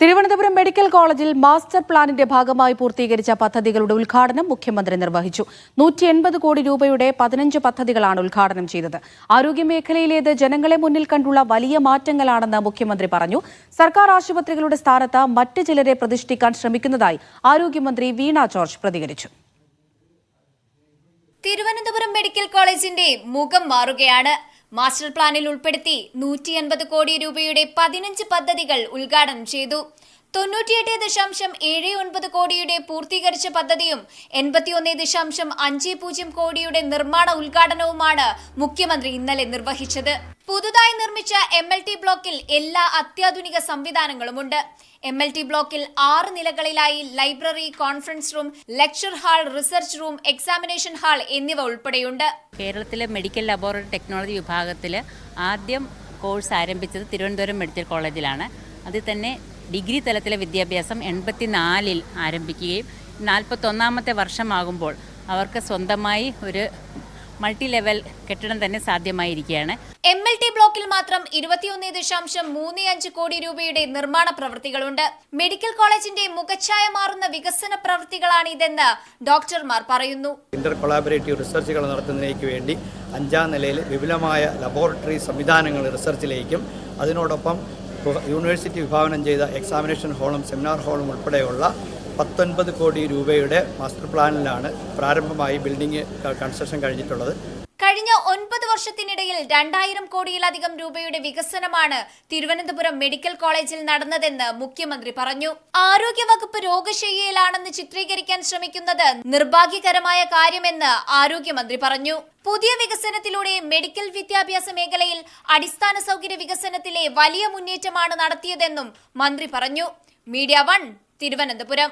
Thiruvananthapuram medical കോളേജിൽ master പ്ലാനിന്റെ ഭാഗമായി പൂർത്തീകരിച്ച പദ്ധതികളുടെ ഉദ്ഘാടനം മുഖ്യമന്ത്രി നിർവഹിച്ചു. നൂറ്റി എൺപത് കോടി രൂപയുടെ പതിനഞ്ച് പദ്ധതികളാണ് ഉദ്ഘാടനം ചെയ്തത്. ആരോഗ്യമേഖലയിലേത് ജനങ്ങളെ മുന്നിൽ കണ്ടുള്ള വലിയ മാറ്റങ്ങളാണെന്ന് മുഖ്യമന്ത്രി പറഞ്ഞു. സർക്കാർ ആശുപത്രികളുടെ സ്ഥാനത്ത് മറ്റ് ചിലരെ പ്രതിഷ്ഠിക്കാൻ ശ്രമിക്കുന്നതായി ആരോഗ്യമന്ത്രി വീണ ജോർജ് പ്രതികരിച്ചു. തിരുവനന്തപുരം മെഡിക്കൽ കോളേജിന്റെ മുഖം മാറുകയാണ്. മാസ്റ്റർ പ്ലാനിൽ ഉൾപ്പെടുത്തി നൂറ്റി കോടി രൂപയുടെ പതിനഞ്ച് പദ്ധതികൾ ഉദ്ഘാടനം ചെയ്തു. തൊണ്ണൂറ്റിയെട്ട് ദശാംശം ഏഴ് ഒൻപത് കോടിയുടെ പൂർത്തീകരിച്ച പദ്ധതിയും എൺപത്തിയൊന്ന് ദശാംശം അഞ്ച് പൂജ്യം കോടിയുടെ നിർമ്മാണ ഉദ്ഘാടനവുമാണ് മുഖ്യമന്ത്രി ഇന്നലെ നിർവഹിച്ചത്. പുതുതായി നിർമ്മിച്ച എം എൽ ടി ബ്ലോക്കിൽ എല്ലാ അത്യാധുനിക സംവിധാനങ്ങളുമുണ്ട്. എം എൽ ടി ബ്ലോക്കിൽ ആറ് നിലകളിലായി library conference room lecture hall research room examination hall എന്നിവ ഉൾപ്പെടെയുണ്ട്. കേരളത്തിലെ മെഡിക്കൽ ലബോറട്ടറി ടെക്നോളജി വിഭാഗത്തിൽ ആദ്യം കോഴ്സ് ആരംഭിച്ചത് തിരുവനന്തപുരം മെഡിക്കൽ കോളേജിലാണ്. അതിൽ തന്നെ ഡിഗ്രി തലത്തിലെ വിദ്യാഭ്യാസം എൺപത്തിനാലിൽ ആരംഭിക്കുകയും നാൽപ്പത്തൊന്നാമത്തെ വർഷമാകുമ്പോൾ അവർക്ക് സ്വന്തമായി ഒരു മൾട്ടി ലെവൽ കെട്ടിടം തന്നെ സാധ്യമായിരിക്കുകയാണ്. എം എൽ ടി ബ്ലോക്കിൽ മാത്രം ഇരുപത്തിയൊന്ന് ദശാംശം മൂന്ന് അഞ്ച് കോടി രൂപയുടെ നിർമ്മാണ പ്രവൃത്തികളുണ്ട്. മെഡിക്കൽ കോളേജിന്റെ മുഖച്ഛായ മാറുന്ന വികസന പ്രവൃത്തികളാണ് ഇതെന്ന് ഡോക്ടർമാർ പറയുന്നു. ഇന്റർ കൊളാബറേറ്റീവ് റിസർച്ചുകൾ നടത്തുന്നതിലേക്ക് വേണ്ടി അഞ്ചാം നിലയിൽ വിപുലമായ ലബോറട്ടറി സംവിധാനങ്ങൾ റിസർച്ചിലേക്കും അതിനോടൊപ്പം യൂണിവേഴ്സിറ്റി വിഭാവനം ചെയ്ത എക്സാമിനേഷൻ ഹാളും സെമിനാർ ഹാളും ഉൾപ്പെടെയുള്ള പത്തൊൻപത് കോടി രൂപയുടെ മാസ്റ്റർ പ്ലാനിലാണ് പ്രാരംഭമായി ബിൽഡിംഗ് കൺസ്ട്രക്ഷൻ കഴിഞ്ഞിട്ടുള്ളത്. വർഷത്തിനിടയിൽ രണ്ടായിരം കോടിയിലധികം രൂപയുടെ വികസനമാണ് തിരുവനന്തപുരം മെഡിക്കൽ കോളേജിൽ നടന്നതെന്ന് മുഖ്യമന്ത്രി പറഞ്ഞു. ആരോഗ്യവകുപ്പ് രോഗശയ്യയിലാണെന്ന് ചിത്രീകരിക്കാൻ ശ്രമിക്കുന്നത് നിർഭാഗ്യകരമായ കാര്യമെന്ന് ആരോഗ്യമന്ത്രി പറഞ്ഞു. പുതിയ വികസനത്തിലൂടെ മെഡിക്കൽ വിദ്യാഭ്യാസ മേഖലയിൽ അടിസ്ഥാന സൗകര്യ വികസനത്തിലെ വലിയ മുന്നേറ്റമാണ് നടത്തിയതെന്നും മന്ത്രി പറഞ്ഞു. Media one Thiruvananthapuram.